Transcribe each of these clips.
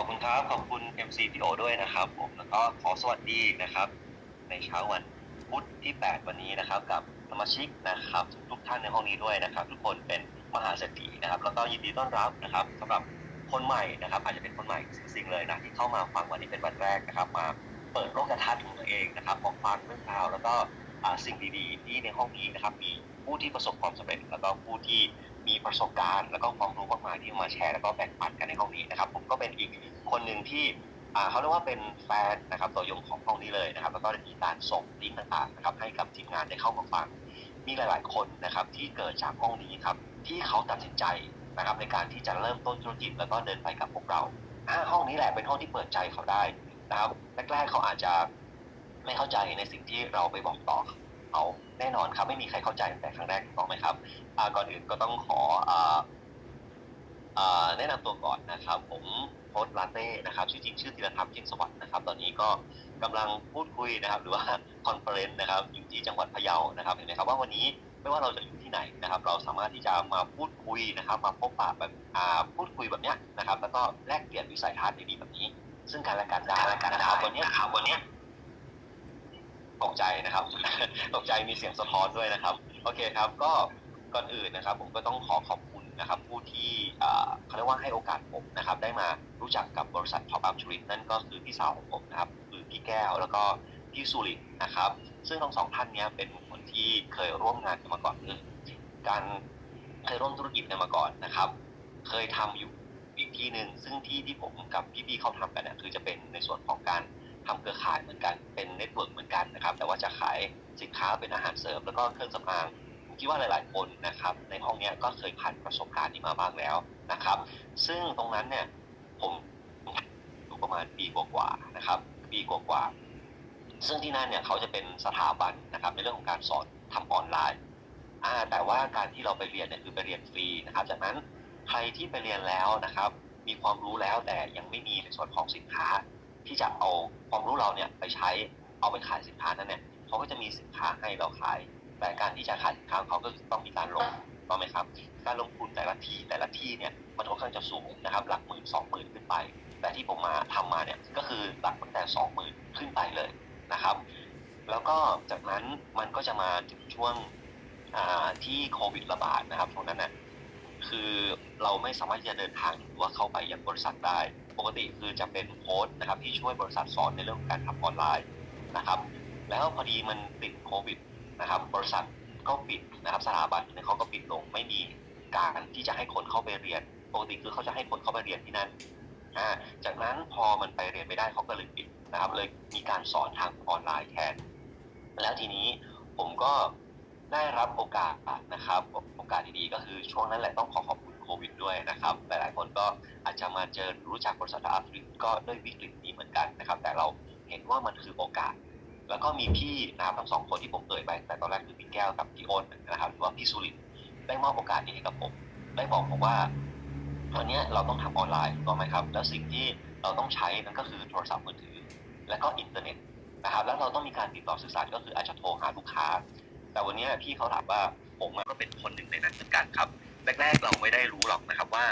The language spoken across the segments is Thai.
อบคุณครับ ขอบคุณ MC พี่โอด้วยนะครับผมแล้วก็ขอสวัสดีนะครับ ในเช้าวันพุธที่ 8 วันนี้นะครับ กับสมาชิกนะครับ ทุกท่านในห้องนี้ด้วยนะครับ ทุกคนเป็นมหาเศรษฐีนะครับ แล้วก็ยินดีต้อนรับนะครับสำหรับคนใหม่นะครับ อาจจะเป็นคนใหม่สิ่งๆเลยนะที่เข้ามาฟังวันนี้เป็นวันแรกนะครับ มาเปิดโลกทัศน์ของตัวเองนะครับออกฟังเรื่องราวแล้วก็สิ่งดีๆ ที่ในห้องนี้นะครับ มีผู้ที่ประสบความสำเร็จ แล้วก็ผู้ที่ มีประสบการณ์แล้วก็ความรู้มากมายที่มาแชร์แล้วก็แบ่งปันกันในห้องนี้นะครับ ผมก็เป็นอีกคนหนึ่งที่เขาเรียกว่าเป็นแฟนนะครับตัวยงของห้องนี้เลยนะครับ แล้วก็ได้มีการส่งลิงก์ต่างๆนะครับให้กับทีมงานได้เข้ามาฟัง มีหลาย ๆ คนนะครับที่เกิดจากห้องนี้ครับที่เขาตัดสินใจนะครับในการที่จะเริ่มต้นธุรกิจแล้วก็เดินไปกับพวกเราห้องนี้แหละเป็นห้องที่เปิดใจเขาได้นะครับแรกๆเขาอาจจะไม่เข้าใจในสิ่งที่เราไปบอกต่อ เขาแน่นอนครับไม่มีใครเข้าใจตั้งแต่ครั้งแรกถูกต้องไหมครับอ่าก่อนอื่นก็ต้องขออ่าอ่าแนะนำตัวก่อนนะครับ ผมโพสต์ลาเต้นะครับชื่อจริงชื่อธีรธรรมเจียงสวัสดิ์นะครับ ตอนนี้ก็กำลังพูดคุยนะครับ หรือว่าคอนเฟอเรนซ์นะครับอยู่ที่จังหวัดพะเยานะครับเห็นไหมครับว่าวันนี้ไม่ว่าเราจะอยู่ที่ไหนนะครับ เราสามารถที่จะมาพูดคุยนะครับ มาพบปะแบบอ่าพูดคุยแบบเนี้ยนะครับ แล้วก็แลกเปลี่ยนวิสัยทัศน์ดีๆแบบนี้ ซึ่งกันและกันได้นะครับวันเนี้ยครับวันเนี้ย ตกใจนะครับ ตกใจมีเสียงสะท้อนด้วยนะครับ โอเคครับ ก็ก่อนอื่นนะครับ ผมก็ต้องขอขอบคุณนะครับ ผู้ที่เขาเรียกว่าให้โอกาสผมนะครับ ได้มารู้จักกับบริษัท Top Up t r i p นั่นก็คือพี่สาวของผมนะครับ คือพี่แก้วแล้วก็พี่สุรินนะครับ ซึ่งทั้งสองท่านเนี้ยเป็นคนที่เคยร่วมงานกันมาก่อนคือการเคยร่วมธุรกิจกันมาก่อนนะครับ เคยทำอยู่อีกที่หนึ่งซึ่งที่ที่ผมกับพี่ๆเขาทำกันเนี่ยคือจะเป็นในส่วนของการ ทำเครือข่ายเหมือนกันเป็นเน็ตเวิร์กเหมือนกันนะครับ แต่ว่าจะขายสินค้าเป็นอาหารเสริม แล้วก็เครื่องสำอางผมคิดว่าหลาย ๆ คนนะครับ ในห้องนี้ก็เคยผ่านประสบการณ์นี้มาบ้างแล้วนะครับ ซึ่งตรงนั้นเนี่ยผมอยู่ประมาณปีกว่าๆนะครับ ปีกว่าๆซึ่งที่นั่นเนี่ยเขาจะเป็นสถาบันนะครับ ในเรื่องของการสอนทำออนไลน์อ่าแต่ว่าการที่เราไปเรียนเนี่ยคือไปเรียนฟรีนะครับ จากนั้นใครที่ไปเรียนแล้วนะครับ มีความรู้แล้วแต่ยังไม่มีในส่วนของสินค้า ที่จะเอาความรู้เราเนี่ยไปใช้เอาไปขายสินค้านั้นเนี่ยเขาก็จะมีสินค้าให้เราขาย แต่การที่จะขายสินค้างเขาก็ต้องมีการลงถูกไหมครับ การลงทุนแต่ละที่แต่ละที่เนี่ยมันค่อนข้างจะสูงนะครับ หลักหมื่นสองหมื่นขึ้นไป แต่ที่ผมมาทำมาเนี่ยก็คือหลักตั้งแต่สองหมื่นขึ้นไปเลยนะครับ แล้วก็จากนั้นมันก็จะมาถึงช่วงที่โควิดระบาดนะครับช่วงนั้นน่ะคือเราไม่สามารถที่จะเดินทางหรือว่าเข้าไปยังบริษัทได้ ปกติคือจะเป็นโค้ดนะครับที่ช่วยบริษัทสอนในเรื่องของการทำออนไลน์นะครับ แล้วพอดีมันติดโควิดนะครับบริษัทก็ปิดนะครับสถาบันเนี่ยเขาก็ปิดลงไม่มีการที่จะให้คนเข้าไปเรียนปกติคือเขาจะให้คนเข้าไปเรียนที่นั่นจากนั้นพอมันไปเรียนไม่ได้เขาก็เลยปิดนะครับเลยมีการสอนทางออนไลน์แทน แล้วทีนี้ผมก็ได้รับโอกาสนะครับ โอกาสดีๆก็คือช่วงนั้นแหละต้องขอขอบคุณ โควิดด้วยนะครับ หลายๆคนก็อาจจะมาเจอรู้จักบริษัทอาฟริกก็ด้วยวิกฤตนี้เหมือนกันนะครับ แต่เราเห็นว่ามันคือโอกาส แล้วก็มีพี่นะครับทั้งสองคนที่ผมเอ่ยไป แต่ตอนแรกคือพี่แก้วกับพี่อ้นนะครับ หรือว่าพี่สุริย์ได้มอบโอกาสนี้ให้กับผม ได้บอกผมว่า ตอนนี้เราต้องทำออนไลน์ถูกไหมครับ แล้วสิ่งที่เราต้องใช้นั่นก็คือโทรศัพท์มือถือ และก็อินเทอร์เน็ตนะครับ แล้วเราต้องมีการติดต่อสื่อสารก็คืออาจจะโทรหาลูกค้า แต่วันนี้พี่เขาถามว่าผมก็เป็นคนหนึ่งในนั้นเหมือนกันครับ แรกๆเราไม่ได้รู้หรอกนะครับว่า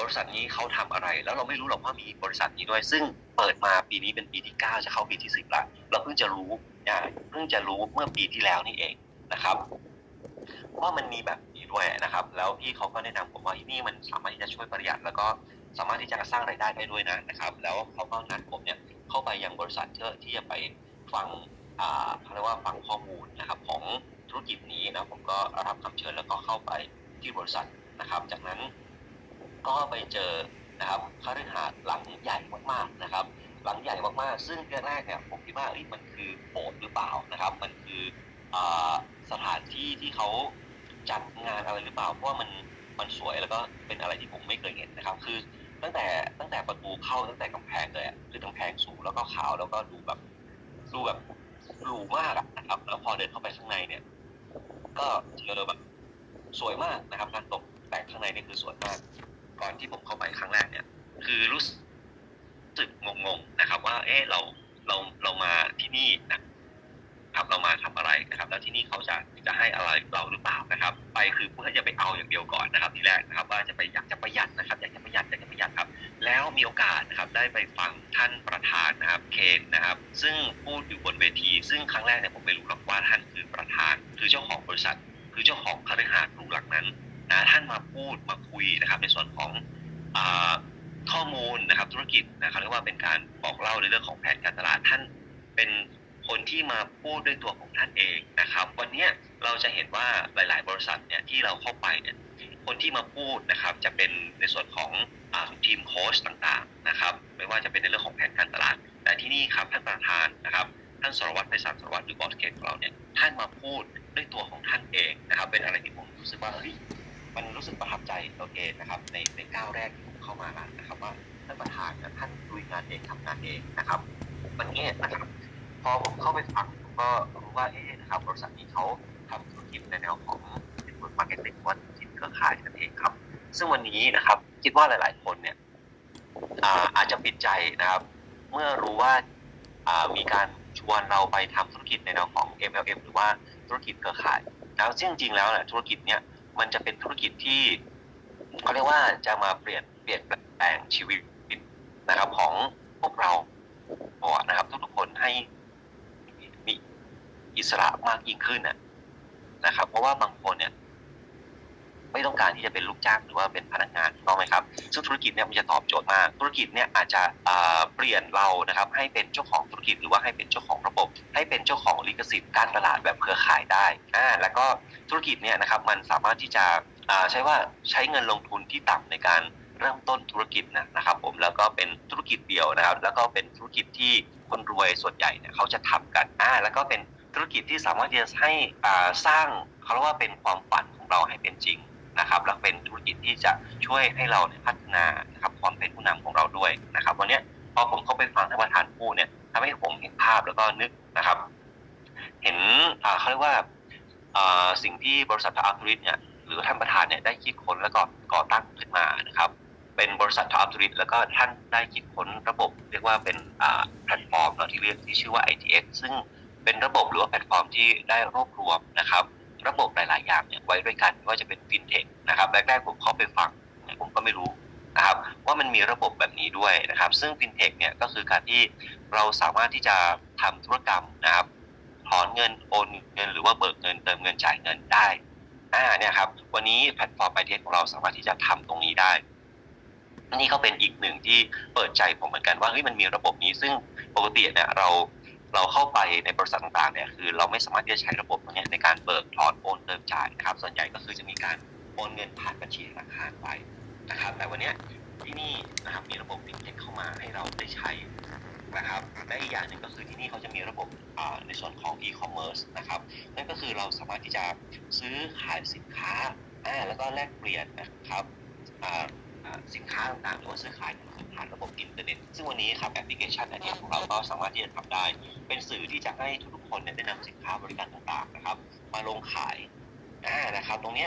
บริษัทนี้เขาทำอะไร แล้วเราไม่รู้หรอกว่ามีบริษัทนี้ด้วย ซึ่งเปิดมาปีนี้เป็นปีที่ 9 จะเข้าปีที่ 10ละเราเพิ่งจะรู้อ่าเพิ่งจะรู้เมื่อปีที่แล้วนี่เองนะครับว่ามันมีแบบนี้ด้วยนะครับ แล้วพี่เขาก็แนะนำผมว่าที่นี่มันสามารถที่จะช่วยประหยัด แล้วก็สามารถที่จะสร้างรายได้ได้ด้วยนะนะครับ แล้วเขาก็นัดผมเนี่ยเข้าไปยังบริษัทเพื่อที่จะไปฟังอ่าเขาเรียกว่าฟังข้อมูลนะครับของธุรกิจนี้นะผมก็รับคำเชิญแล้วก็เข้าไป ที่บริษัทนะครับ จากนั้นก็ไปเจอนะครับคฤหาสน์หลังใหญ่มากๆนะครับ หลังใหญ่มากๆ ซึ่งแรกๆเนี่ยผมคิดว่าเอ้ยมันคือโบสถ์หรือเปล่านะครับ มันคืออสถานที่ที่เขาจัดงานอะไรหรือเปล่าเพราะว่ามันมันสวยแล้วก็เป็นอะไรที่ผมไม่เคยเห็นนะครับ คือตั้งแต่ตั้งแต่ประตูเข้าตั้งแต่กำแพงเลยคือกำแพงสูงแล้วก็ขาวแล้วก็ดูแบบดูแบบหรูมากนะครับ แล้วพอเดินเข้าไปข้างในเนี่ย ก็เจอแบบ สวยมากนะครับการตกแต่งข้างในนี่คือสวยมาก ก่อนที่ผมเข้าไปครั้งแรกเนี่ย คือรู้สึกงงๆนะครับ ว่า เอ๊ะเราเราเรามาที่นี่นะครับเรามาทำอะไรนะครับ แล้วที่นี่เขาจะจะให้อะไรเราหรือเปล่านะครับ ไปคือเพื่อจะไปเอาอย่างเดียวก่อนนะครับ ทีแรกนะครับ ว่าจะไปอยากจะประหยัดนะครับ อยากจะประหยัดอยากจะประหยัดครับ แล้วมีโอกาสนะครับ ได้ไปฟังท่านประธานนะครับ เคนนะครับ ซึ่งพูดอยู่บนเวที ซึ่งครั้งแรกเนี่ยผมไม่รู้หรอกว่าท่านคือประธาน คือเจ้าของบริษัท คือเจ้าของคฤหาสน์หรูหลังนั้นนะท่านมาพูดมาคุยนะครับ ในส่วนของอข้อมูลนะครับธุรกิจนะครับเรียกว่าเป็นการบอกเล่าในเรื่องของแผนการตลาดท่านเป็นคนที่มาพูดด้วยตัวของท่านเองนะครับ วันนี้เราจะเห็นว่าหลาย ๆ บริษัทเนี่ยที่เราเข้าไปเนี่ยคนที่มาพูดนะครับจะเป็นในส่วนของอทีมโค้ชต่างๆนะครับ ไม่ว่าจะเป็นในเรื่องของแผนการตลาด แต่ที่นี่ครับท่านประธานนะครับท่านสรวัตรไพศาลสรวัตรหรือบอสเกตของเราเนี่ยท่านมาพูด ด้วยตัวของท่านเองนะครับ เป็นอะไรที่ผมรู้สึกว่าเฮ้ยมันรู้สึกประทับใจตัวเองนะครับ ในในก้าวแรกที่ผมเข้ามาแล้วนะครับ ว่าท่านประธานท่านลุยงานเองทำงานเองนะครับวันนี้นะครับพอผมเข้าไปฟังผมก็รู้ว่าเอ๊ะนะครับบริษัทนี้เขาทำธุรกิจในแนวของ network marketing ว่าธุรกิจเครือข่ายนั่นเองครับ ซึ่งวันนี้นะครับคิดว่าหลาย ๆ คนเนี่ยอาอาจจะปิดใจนะครับ เมื่อรู้ว่าอ่ามีการชวนเราไปทำธุรกิจในแนวของ MLM หรือว่าธุรกิจเครือข่าย แล้วซึ่งจริงๆแล้วนี่ยธุรกิจเนี้ยมันจะเป็นธุรกิจที่เขาเรียกว่าจะมาเปลี่ยนเปลี่ยนแปลงชีวิตนะครับของพวกเรานะครับ ทุกๆคนให้มีอิสระมากยิ่งขึ้นน่ะนะครับ เพราะว่าบางคนเนี่ยไม่ต้องการที่จะเป็นลูกจ้างหรือว่าเป็นพนักงานถูกต้องไหมครับซึ่งธุรกิจเนี่ยมันจะตอบโจทย์มาก ธุรกิจเนี่ยอาจจะเปลี่ยนเรานะครับ ให้เป็นเจ้าของธุรกิจหรือว่าให้เป็นเจ้าของระบบ ให้เป็นเจ้าของลิขส การตลาดแบบเครือข่ายได้อ่าแล้วก็ธุรกิจเนี่ยนะครับมันสามารถที่จะใช้ว่าใช้เงินลงทุนที่ต่ำในการเริ่มต้นธุรกิจนะนะครับ ผมแล้วก็เป็นธุรกิจเดียวนะครับ แล้วก็เป็นธุรกิจที่คนรวยส่วนใหญ่เนี่ยเขาจะทำกันอ่าแล้วก็เป็นธุรกิจที่สามารถที่จะให้อ่าสร้างเขาเรียกว่าเป็นความฝันของเราให้เป็นจริงนะครับและเป็นธุรกิจที่จะช่วยให้เราเนี่ยพัฒนานะครับความเป็นผู้นำของเราด้วยนะครับ วันนี้พอผมเข้าไปฟังท่านประธานพูดเนี่ยทำให้ผมเห็นภาพแล้วก็นึกนะครับ เห็นอ่าเขาเรียกว่าสิ่งที่บริษัททาร์ทริสเนี่ยหรือท่านประธานเนี่ยได้คิดค้นแล้วก็ก่อตั้งขึ้นมานะครับ เป็นบริษัททาร์ทริสแล้วก็ท่านได้คิดค้นระบบ เรียกว่าเป็นแพลตฟอร์มเนาะที่เรียกที่ชื่อว่า ITX ซึ่งเป็นระบบหรือว่าแพลตฟอร์มที่ได้รวบรวมนะครับ ระบบหลาย ๆ อย่างเนี่ยไว้ด้วยกันว่าจะเป็นฟินเทคนะครับแรกๆผมเข้าไปฟังผมก็ไม่รู้นะครับว่ามันมีระบบแบบนี้ด้วยนะครับ ซึ่งฟินเทคเนี่ยก็คือการที่เราสามารถที่จะทำธุรกรรมนะครับ อนเงินโอนเงินหรือว่าเบิกเงินเติมเงินจ่ายเงินได้อ่าเนี่ยครับ วันนี้แพลตฟอร์มไอเทของเราสามารถที่จะทำตรงนี้ได้นี่ก็เป็นอีกหนึ่งที่เปิดใจผมเหมือนกันว่าเฮ้ยมันมีระบบนี้ซึ่งปกติเนี่ยเราเราเข้าไปในบริษัทต่างๆเนี่ยคือเราไม่สามารถที่จะใช้ระบบตรงนี้ในการเบิกถอนโอนเติมจ่ายนะครับ ส่วนใหญ่ก็คือจะมีการโอนเงินผ่านบัญชีธนาคารไปนะครับ แต่วันนี้ ที่นี่นะครับมีระบบฟินเทคเข้ามาให้เราได้ใช้นะครับและอีกอย่างหนึ่งก็คือที่นี่เขาจะมีระบบในส่วนของอีคอมเมิร์ซนะครับนั่นก็คือเราสามารถที่จะซื้อขายสินค้าแล้วก็แลกเปลี่ยนนะครับสินค้าต่างๆหรือว่าซื้อขายผ่านระบบอินเทอร์เน็ต ซึ่งวันนี้ครับแอปพลิเคชันอันนี้ของเราก็สามารถที่จะทำได้ เป็นสื่อที่จะให้ทุกๆคนเนี่ยได้นำสินค้าบริการต่างๆนะครับ มาลงขายนะครับ ตรงนี้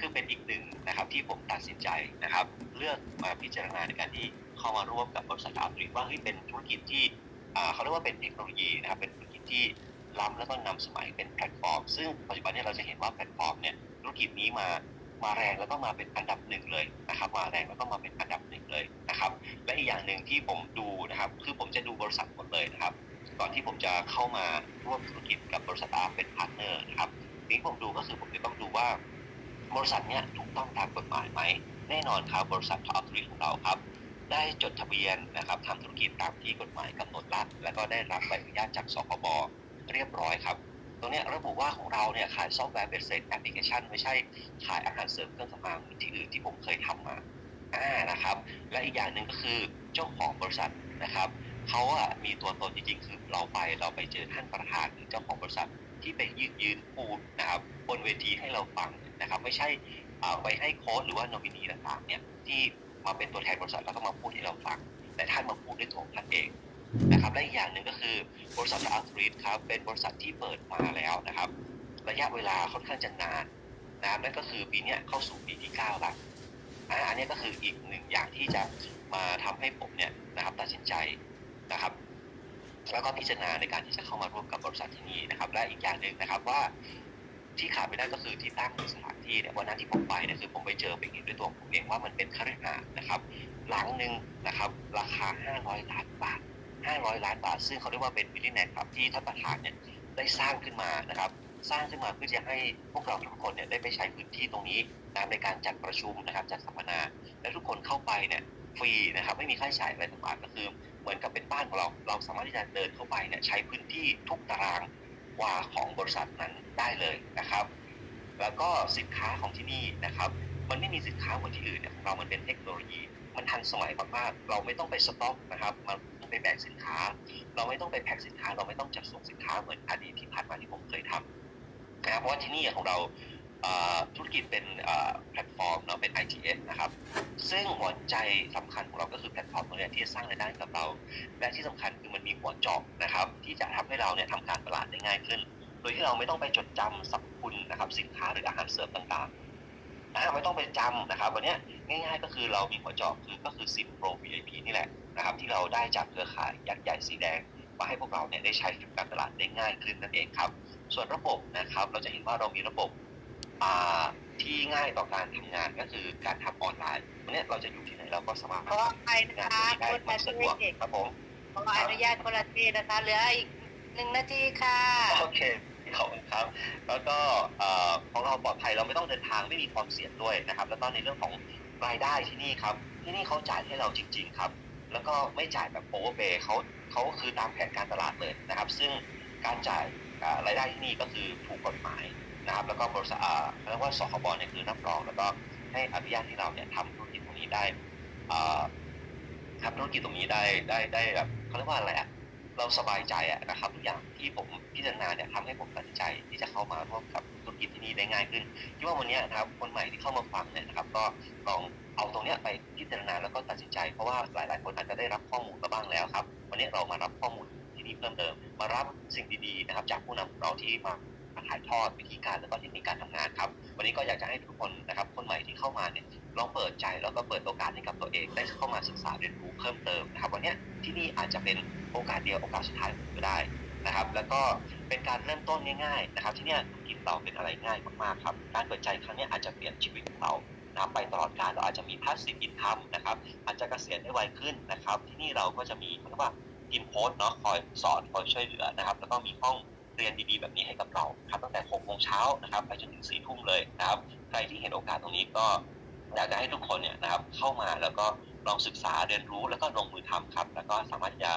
คือเป็นอีกหนึ่งนะครับที่ผมตัดสินใจนะครับ เลือกมาพิจารณาในการที่เข้ามาร่วมกับบริษัทอัลตรีว่าเฮ้ยเป็นธุรกิจที่เขาเรียกว่าเป็นเทคโนโลยีนะครับเป็นธุรกิจที่ล้ำแล้วก็นำสมัยเป็นแพลตฟอร์ม ซึ่งปัจจุบันนี้เราจะเห็นว่าแพลตฟอร์มเนี่ยธุรกิจนี้มามาแรงแล้วก็มาเป็นอันดับหนึ่งเลยนะครับมาแรงแล้วก็มาเป็นอันดับหนึ่งเลยนะครับและอีกอย่างหนึ่งที่ผมดูนะครับคือผมจะดูบริษัทหมดเลยนะครับก่อนที่ผมจะเข้ามาร่วมธุรกิจกับบริษัทอาเป็นพาร์ทเนอร์นะครับสิ่งที่ผมดูก็คือผมจะต้องดูว่า บริษัทเนี้ยถูกต้องตามกฎหมายไหมแน่นอนครับบริษัททอปทรีของเราครับ ได้จดทะเบียนนะครับทำธุรกิจตามที่กฎหมายกำหนดรับแล้วก็ได้รับใบอนุญาตจากสคบเรียบร้อยครับตรงนี้ระบุว่าของเราเนี่ยขายซอฟต์แวร์เบสเซ็ตแอปพลิเคชันไม่ใช่ขายอาหารเสริมเครื่องสำอางที่อื่นที่ผมเคยทำมาอ่านะครับ และอีกอย่างหนึ่งก็คือเจ้าของบริษัทนะครับเขาอะมีตัวตนจริงๆ คือเราไปเราไปเจอท่านประธานหรือเจ้าของบริษัทที่ไปยืนยืนพูนะครับบนเวทีให้เราฟัง นะครับไม่ใช่ไปให้โค้ชหรือว่าโนมินีต่างๆเนี่ยที่มาเป็นตัวแทนบริษัทแล้วก็มาพูดให้เราฟัง แต่ท่านมาพูดด้วยตัวของท่านเองนะครับและอีกอย่างหนึ่งก็คือบริษัทอาร์ทรีดครับเป็นบริษัทที่เปิดมาแล้วนะครับ ระยะเวลาค่อนข้างจะนานนะครับนั่นก็คือปีเนี้ยเข้าสู่ปีที่9แล้วอันนี้ก็คืออีกหนึ่งอย่างที่จะมาทำให้ผมเนี่ยนะครับตัดสินใจนะครับแล้วก็พิจารณาในการที่จะเข้ามาร่วมกับบริษัทที่นี่นะครับ และอีกอย่างหนึ่งนะครับว่า ที่ขาดไม่ได้ก็คือที่ตั้งสถานที่เนี่ยวันนั้นที่ผมไปเนี่ยคือผมไปเจอไปเห็นด้วยตัวผมเองว่ามันเป็นคฤหาสน์นะครับ หลังหนึ่งนะครับราคา 500 ล้านบาท 500 ล้านบาท ซึ่งเขาเรียกว่าเป็นวิลลี่แนครับที่ท่านประธานเนี่ยได้สร้างขึ้นมานะครับสร้างขึ้นมาเพื่อจะให้พวกเราทุกคนเนี่ยได้ไปใช้พื้นที่ตรงนี้นะในการจัดประชุมนะครับจัดสัมมนา และทุกคนเข้าไปเนี่ยฟรีนะครับไม่มีค่าใช้จ่ายอะไรต่างๆก็คือ เหมือนกับเป็นบ้านของเราเราสามารถที่จะเดินเข้าไปเนี่ยใช้พื้นที่ทุกตาราง ว่าของบริษัทนั้นได้เลยนะครับ แล้วก็สินค้าของที่นี่นะครับ มันไม่มีสินค้าเหมือนที่อื่นเนี่ยของเรามันเป็นเทคโนโลยีมันทันสมัยมากๆเราไม่ต้องไปสต็อกนะครับ มันไปแบกสินค้า เราไม่ต้องไปแพ็คสินค้า เราไม่ต้องจัดส่งสินค้าเหมือนอดีตที่ผ่านมาที่ผมเคยทำนะครับเพราะว่าที่นี่ของเรา ธุรกิจเป็นแพลตฟอร์มเนาะเป็น ITS นะครับ ซึ่งหัวใจสำคัญของเราก็คือแพลตฟอร์มตรงนี้ที่จะสร้างรายได้ให้กับเรา และที่สำคัญคือมันมีหัวเจาะนะครับ ที่จะทำให้เราเนี่ยทำการตลาดได้ง่ายขึ้น โดยที่เราไม่ต้องไปจดจำสรรพคุณนะครับสินค้าหรืออาหารเสริมต่างๆนะไม่ต้องไปจำนะครับวันนี้ง่าย ๆ ก็คือเรามีหัวเจาะคือก็คือซิมโปร VIP นี่แหละนะครับ ที่เราได้จากเครือข่ายยักษ์ใหญ่สีแดงมาให้พวกเราเนี่ยได้ใช้ทำการตลาดได้ง่ายขึ้นนั่นเองครับ ส่วนระบบนะครับเราจะเห็นว่าเรามีระบบ ที่ง่ายต่อการทำงานก็คือการทำออนไลน์วันเนี้ยเราจะอยู่ที่ไหนเราก็สามารถขออภัยนะงานคะตรงนี้ได้คนมัละนสะดทีวกครับผมขออนุญาตคนละทีนะคะเหลืออีกหนึ่งนาทีค่ะโอเคขอบคุณครับ แล้วก็เอ่อของเราปลอดภัยเราไม่ต้องเดินทางไม่มีความเสี่ยงด้วยนะครับ แล้วก็ในเรื่องของรายได้ที่นี่ครับ ที่นี่เขาจ่ายให้เราจริง ๆ ครับ แล้วก็ไม่จ่ายแบบโอเวอร์เบย์เขาเขาคือตามแผนการตลาดเลยนะครับ ซึ่งการจ่ายอ่ารายได้ที่นี่ก็คือถูกกฎหมาย นะครับแล้วก็บริษัทอ่าเรียกว่าสคบเนี่ยคือรับรองแล้วก็ให้อนุญาตให้เราเนี่ยทำธุรกิจตรงนี้ได้ทำธุรกิจตรงนี้ได้ได้ได้แบบเขาเรียกว่าอะไรอะเราสบายใจอะนะครับทุกอย่างที่ผมพิจารณาเนี่ยทำให้ผมตัดสินใจที่จะเข้ามาร่วมกับธุรกิจที่นี่ได้ง่ายขึ้นคิดว่าวันนี้นะครับคนใหม่ที่เข้ามาฟังเนี่ยนะครับ ก็ลองเอาตรงเนี้ยไปพิจารณาแล้วก็ตัดสินใจ เพราะว่าหลาย ๆ คนอาจจะได้รับข้อมูลมาบ้างแล้วครับ วันนี้เรามารับข้อมูลที่นี่เพิ่มเติม มารับสิ่งดี ๆ นะครับ จากผู้นำของเราที่มา ถ่ายทอดวิธีการแล้วก็เทคนิคการทำงานครับ วันนี้ก็อยากจะให้ทุกคนนะครับ คนใหม่ที่เข้ามาเนี่ยลองเปิดใจแล้วก็เปิดโอกาสให้กับตัวเองได้เข้ามาศึกษาเรียนรู้เพิ่มเติมนะครับ วันนี้ที่นี่อาจจะเป็นโอกาสเดียวโอกาสสุดท้ายก็ได้นะครับ แล้วก็เป็นการเริ่มต้นง่ายๆนะครับ ที่นี่กิจเราเป็นอะไรง่ายมากๆครับ การเปิดใจครั้งนี้อาจจะเปลี่ยนชีวิตของเรานะไปตลอดกาลเราอาจจะมีพาสซีฟอินคัมนะครับ อาจจะเกษียณได้ไวขึ้นนะครับ ที่นี่เราก็จะมีเรียกว่าทีมโค้ชเนาะคอยสอนคอยช่วยเหลือนะครับ แล้วก็มีห้อง เรียนดีๆ แบบนี้ให้กับเราครับตั้งแต่6โมงเช้านะครับไปจนถึง4ทุ่มเลยนะครับ ใครที่เห็นโอกาสตรงนี้ก็อยากจะให้ทุกคนเนี่ยนะครับเข้ามาแล้วก็ลองศึกษาเรียนรู้แล้วก็ลงมือทำครับ แล้วก็สามารถจะ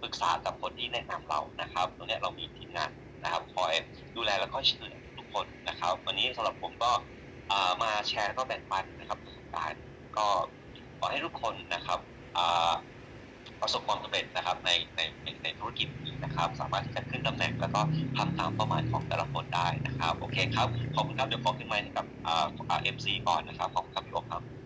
ปรึกษากับคนที่แนะนำเรานะครับตรงนี้เรามีทีมงานนะครับคอยดูแลแล้วก็ช่วยเหลือทุกคนนะครับ วันนี้สำหรับผมก็มาแชร์ก็แบ่งปันนะครับประสบการณ์ก็ขอให้ทุกคนนะครับ ประสบความสำเร็จนะครับในในในในธุรกิจนี้นะครับ สามารถที่จะขึ้นตำแหน่งแล้วก็ทำตามเป้าหมายของแต่ละคนได้นะครับ โอเคครับ ขอบคุณครับ เดี๋ยวขอขึ้นไมค์ให้กับอ่อเอ็มซีก่อนนะครับ ขอบคุณครับพี่โอ๊คครับ